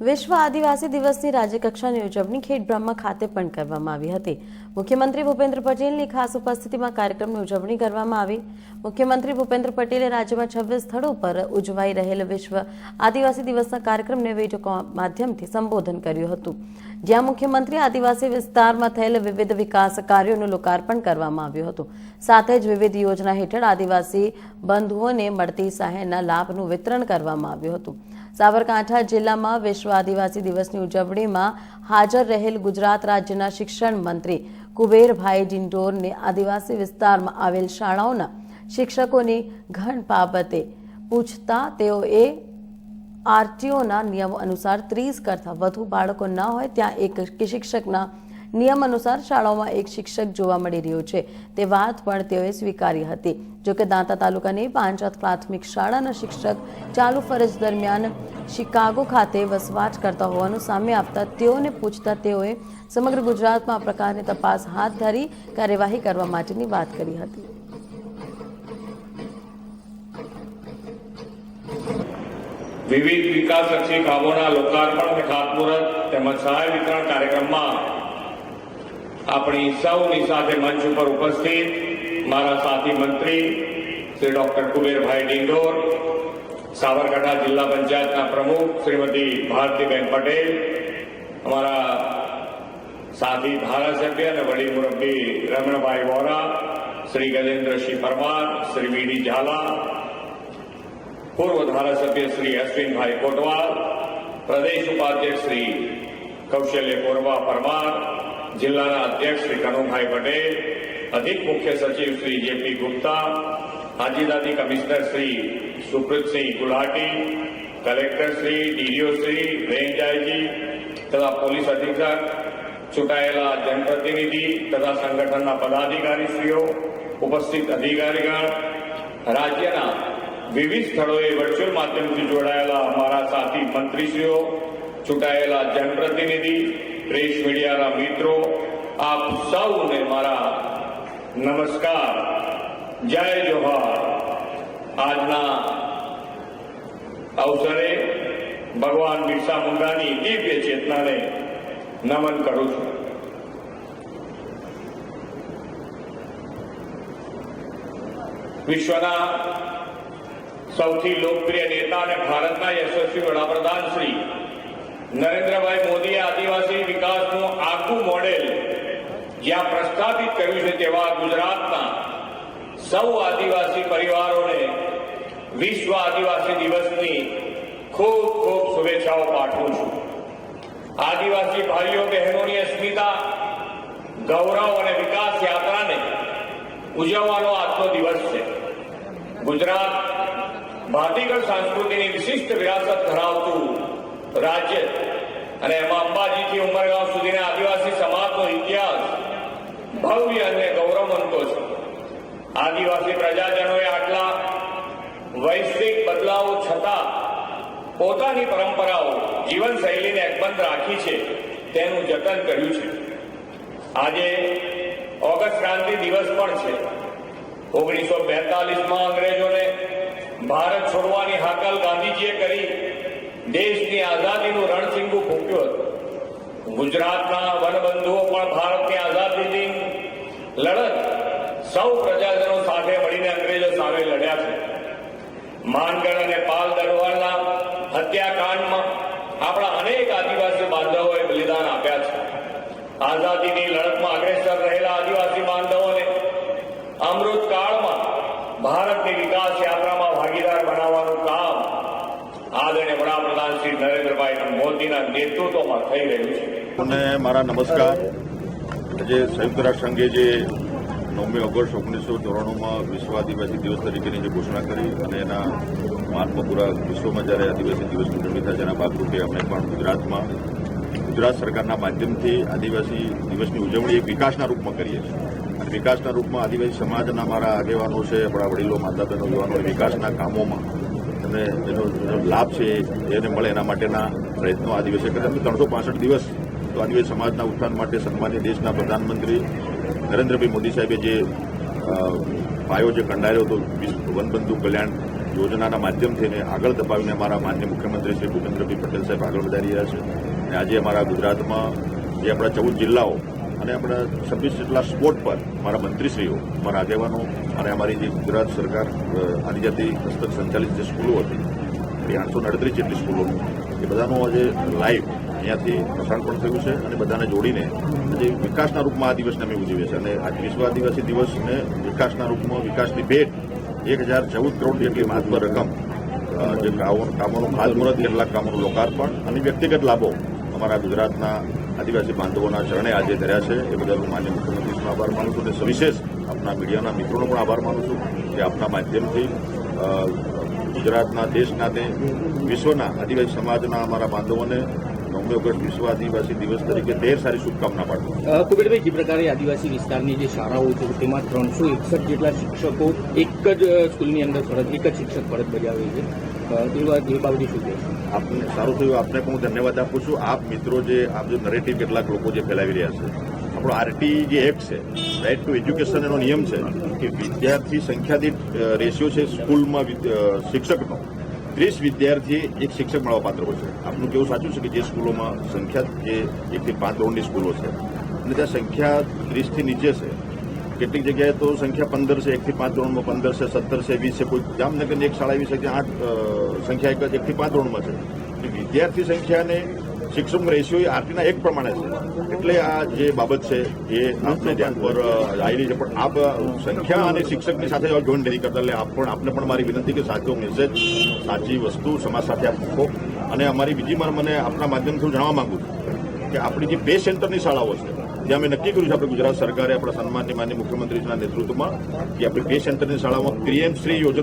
વિશ્વ આદિવાસી દિવસની રાજ્યકક્ષાની ઉજવણી ખેડબ્રહ્મા ખાતે પણ કરવામાં આવી હતી. મુખ્યમંત્રી ભૂપેન્દ્ર પટેલની ખાસ ઉપસ્થિતિમાં કાર્યક્રમની ઉજવણી કરવામાં આવી. મુખ્યમંત્રી ભૂપેન્દ્ર પટેલે રાજ્યમાં છવ્વીસ સ્થળો પર ઉજવાઈ રહેલ વિશ્વ આદિવાસી દિવસના કાર્યક્રમને વીડિયો માધ્યમથી સંબોધન કર્યું હતું. જ્યાં મુખ્યમંત્રી આદિવાસી વિસ્તારમાં થયેલ વિવિધ વિકાસ કાર્યોનું લોકાર્પણ કરવામાં આવ્યું હતું. સાથે જ વિવિધ યોજના હેઠળ આદિવાસી બંધુઓને મળતી સહાયના લાભનું વિતરણ કરવામાં આવ્યું હતું. સાબરકાંઠા જિલ્લામાં વિશ્વ આદિવાસી દિવસની ઉજવણીમાં હાજર રહેલ ગુજરાત રાજ્યના શિક્ષણ મંત્રી કુબેરભાઈ ડિંડોરને આદિવાસી વિસ્તારમાં આવેલ શાળાઓના શિક્ષકોની ઘણ બાબતે પૂછતા તેઓએ આરટીઓના નિયમો અનુસાર ત્રીસ કરતાં વધુ બાળકો ન હોય ત્યાં એક શિક્ષકના નિયમ અનુસાર શાળાઓમાં એક શિક્ષક જોવા મળી રહ્યો છે. તે વાત પણ તેઓએ સ્વીકારી હતી. જોકે દાંતા તાલુકાની પાંચાત પ્રાથમિક શાળાના શિક્ષક ચાલુ ફરજ દરમિયાન શિકાગો ખાતે વસવાટ કરતા હોવાનું સામે આપતા તેઓને પૂછતા તેઓએ સમગ્ર ગુજરાતમાં આ પ્રકારની તપાસ હાથ ધરી કાર્યવાહી કરવા માટેની વાત કરી હતી. વિવિધ વિકાસલક્ષી કામોના લોકાર્પણ અને ખાતમુહૂર્ત તેમજ સહાય વિતરણ કાર્યક્રમમાં આપણી સૌની સાથે મંચ ઉપર ઉપસ્થિત મારા સાથી મંત્રી શ્રી ડોક્ટર કુબેરભાઈ ડિંડોર, સાબરકાંઠા જિલ્લા પંચાયતના પ્રમુખ શ્રીમતી ભારતીબેન પટેલ, અમારા સાથી ધારાસભ્ય અને વડી મુરબ્બી રમણભાઈ વોરા, શ્રી ગજેન્દ્રસિંહ પરમાર, શ્રી વીડી ઝાલા પૂર્વ ધારાસભ્ય શ્રી અશ્વિનભાઈ કોટવાલ પ્રદેશ ઉપાધ્યક્ષ શ્રી કૌશલ્ય કોરવા પરમાર જિલ્લાના અધ્યક્ષ શ્રી કનુભાઈ પટેલ અધિક મુખ્ય સચિવ Shri JP Gupta હાજીદાદી commissioner Shri Supritsingh Gulati collector Shri DDO Shri range IG તથા પોલીસ અધિક્ષક ચૂંટાયેલા જનપ્રતિનિધિ તથા સંગઠનના પદાધિકારીશ્રીઓ ઉપસ્થિત અધિકારીગણ રાજ્યના વિવિધ સ્થળોએ વર્ચ્યુઅલ માધ્યમથી જોડાયેલા અમારા સાથી મંત્રીશ્રીઓ, ચૂંટાયેલા જનપ્રતિનિધિ પ્રેસ મીડિયાના મિત્રો, આપ સૌને મારા નમસ્કાર. જય જોહાર. આજના અવસરે ભગવાન બિરસા મુંડાની દિવ્ય ચેતનાને નમન કરું છું. વિશ્વના સૌથી લોકપ્રિય નેતા અને ભારતના યશસ્વી વડાપ્રધાન શ્રી નરેન્દ્રભાઈ મોદીએ આદિવાસી વિકાસનું આખું મોડેલ જ્યાં પ્રસ્થાપિત કર્યું છે તેવા ગુજરાતના સૌ આદિવાસી પરિવારોને વિશ્વ આદિવાસી દિવસની ખૂબ ખૂબ શુભેચ્છાઓ પાઠવું છું. આદિવાસી ભાઈઓ, બહેનોની અસ્મિતા, ગૌરવ અને વિકાસ યાત્રાને ઉજવવાનો આજનો દિવસ છે. ગુજરાત ભાતીગળ સંસ્કૃતિની વિશિષ્ટ વિરાસત ધરાવતું રાજ્ય અને એમાં અંબાજીથી ઉમરગાંવ સુધીના આદિવાસી સમાજનો ઇતિહાસ ભવ્ય અને ગૌરવવંતો છે. આદિવાસી પ્રજાજનોએ આટલા વૈશ્વિક બદલાવો છતાં પોતાની પરંપરાઓ, જીવનશૈલીને અકબંધ રાખી છે, તેનું જતન કર્યું છે. આજે ઓગસ્ટ ક્રાંતિ દિવસ પણ છે. ઓગણીસો બેતાલીસમાં અંગ્રેજોને ભારત છોડવાની હાકલ ગાંધીજીએ કરી. દેશની આઝાદીનું રણસિંગુ ફૂંક્યું હતું. ગુજરાતના વનબંધુઓ પણ ભારતની આઝાદીની લડત સૌ પ્રજાજનો સાથે મળીને અંગ્રેજો સામે લડ્યા છે. માનગઢ અને પાલ દરવાળના હત્યાકાંડમાં આપણા અનેક આદિવાસી બાંધવોએ બલિદાન આપ્યા છે. આઝાદીની લડતમાં અગ્રેસર રહેલા આદિવાસી બાંધવોને અમૃત કાળમાં ભારતની વિકાસ યાત્રામાં ભાગીદાર બનાવવાનું કામ આદરણીય વડાપ્રધાન શ્રી નરેન્દ્રભાઈ મોદીના નેતૃત્વમાં થઈ રહ્યું છે. મારા નમસ્કાર. આજે સંયુક્ત રાષ્ટ્ર સંઘે જે નવમી ઓગસ્ટ ઓગણીસો ચોરાણુંમાં વિશ્વ આદિવાસી દિવસ તરીકેની જે ઘોષણા કરી અને એના માર્ચમાં પૂરા વિશ્વમાં જ્યારે આદિવાસી દિવસ ઉજવણી થાય તેના ભાગરૂપે અમે પણ ગુજરાતમાં ગુજરાત સરકારના માધ્યમથી આદિવાસી દિવસની ઉજવણી એક વિકાસના રૂપમાં કરીએ છીએ. અને વિકાસના રૂપમાં આદિવાસી સમાજના મારા આગેવાનો છે, આપણા વડીલો, માતા બહેનો યુવાનો વિકાસના કામોમાં. અને એનો લાભ છે, એને મળે એના માટેના પ્રયત્નો આદિવાસી દિવસે કર્યા ત્રણસો પાસઠ દિવસ તો આદિવાસી સમાજના ઉત્થાન માટે સન્માન્ય દેશના પ્રધાનમંત્રી નરેન્દ્રભાઈ મોદી સાહેબે જે પાયો જે કંડાર્યો હતો વનબંધુ કલ્યાણ યોજનાના માધ્યમથી એને આગળ દબાવીને અમારા માન્ય મુખ્યમંત્રી શ્રી ભૂપેન્દ્રભાઈ પટેલ સાહેબ આગળ વધારી રહ્યા છે. અને આજે અમારા ગુજરાતમાં જે આપણા ચૌદ જિલ્લાઓ અને આપણા છવ્વીસ જેટલા સ્પોટ પર મારા મંત્રીશ્રીઓ મારા આગેવાનો અને અમારી જે ગુજરાત સરકાર આદિજાતિ હસ્તક સંચાલિત જે સ્કૂલો હતી, એ આઠસો અડત્રીસ જેટલી સ્કૂલોનું એ બધાનું આજે લાઈવ અહીંયાથી પ્રસારણ પણ થયું છે અને બધાને જોડીને આજે વિકાસના રૂપમાં આ દિવસને અમે ઉજવીએ છીએ. અને આજ વિશ્વ આદિવાસી દિવસને વિકાસના રૂપમાં વિકાસની ભેટ એક હજાર ચૌદ કરોડ જેટલી મહત્વ રકમ જે કામો- કામોનું ખાતમુહૂર્ત કેટલાક કામોનું લોકાર્પણ અને વ્યક્તિગત લાભો અમારા ગુજરાતના આદિવાસી બાંધવોના ચરણે આજે ધર્યા છે. એ બદલ હું માન્ય મુખ્યમંત્રીનો આભાર માનું છું અને સવિશેષ આપણા મીડિયાના મિત્રોનો પણ આભાર માનું છું કે આપના માધ્યમથી ગુજરાતના દેશના તે વિશ્વના આદિવાસી સમાજના અમારા બાંધવોને નવમી ઓગસ્ટ વિશ્વ આદિવાસી દિવસ તરીકે ઢેર સારી શુભકામના પાઠવું કુબેરભાઈ, જે પ્રકારે આદિવાસી વિસ્તારની જે શાળાઓ છે, તેમાં ત્રણસો એકસઠ જેટલા શિક્ષકો એક જ સ્કૂલની અંદર ફરજ, એક જ શિક્ષક ફરજ બજાવે છે. એ વાત એ શું છે આપને સારું થયું. આપને હું ધન્યવાદ આપું છું. આપ મિત્રો જે, આપ જે નરેટિવ કેટલાક લોકો જે ફેલાવી રહ્યા છે, આપણો આરટી જે એક્ટ છે રાઇટ ટુ એજ્યુકેશન એનો નિયમ છે, કે વિદ્યાર્થી સંખ્યાથી રેશિયો છે સ્કૂલમાં શિક્ષકનો. ત્રીસ વિદ્યાર્થી એક શિક્ષક મળવા પાત્ર હોય છે. આપનું કેવું સાચું છે કે જે સ્કૂલોમાં સંખ્યા જે એકથી પાંચ ધોરણની સ્કૂલો છે, અને ત્યાં સંખ્યા ત્રીસથી નીચે છે કેટલીક જગ્યાએ તો સંખ્યા પંદર છે એકથી પાંચ ધોરણમાં પંદર છે સત્તર છે વીસ છે કોઈ જામનગરની એક શાળા એવી છે કે આઠ સંખ્યા એક જ એકથી પાંચ ધોરણમાં છે. વિદ્યાર્થી સંખ્યાને શિક્ષક રેશિયો એ આરટીના એક પ્રમાણે છે. એટલે આ જે બાબત છે એ આપણે ધ્યાન પર અ, આવેલી છે. પણ આપ સંખ્યા અને શિક્ષકની સાથે જોઈન નથી કરતા એટલે આપ પણ આપને પણ મારી વિનંતી કે સાચો મેસેજ સાચી વસ્તુ સમાજ સાથે આપ મૂકો. અને અમારી બીજી મને આપના માધ્યમથી હું જણાવવા માંગુ છું કે આપણી જે બે સેન્ટરની શાળાઓ છે જે અમે નક્કી કર્યું છે, આપણે ગુજરાત સરકારે આપણા સન્માનની માન્ય મુખ્યમંત્રીના નેતૃત્વમાં, કે આપણે બે સેન્ટરની શાળામાં પીએમ શ્રી યોજના